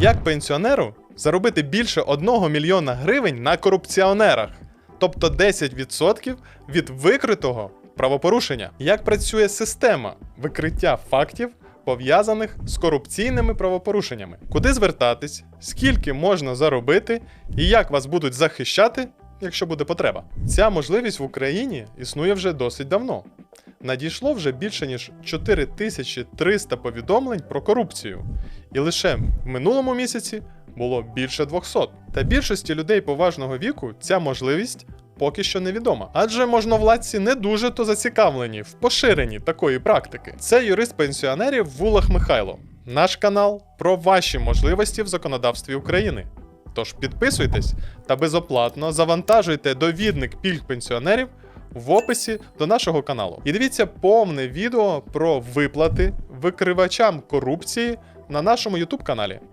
Як пенсіонеру заробити більше 1 мільйона гривень на корупціонерах, тобто 10% від викритого правопорушення? Як працює система викриття фактів, пов'язаних з корупційними правопорушеннями? Куди звертатись, скільки можна заробити і як вас будуть захищати, якщо буде потреба? Ця можливість в Україні існує вже досить давно. Надійшло вже більше ніж 4300 повідомлень про корупцію, і лише в минулому місяці було більше 200. Та більшості людей поважного віку ця можливість поки що невідома, адже можновладці не дуже то зацікавлені в поширенні такої практики. Це юрист пенсіонерів Вулах Михайло. Наш канал про ваші можливості в законодавстві України. Тож підписуйтесь та безоплатно завантажуйте довідник пільг пенсіонерів в описі до нашого каналу. І дивіться повне відео про виплати викривачам корупції на нашому YouTube каналі.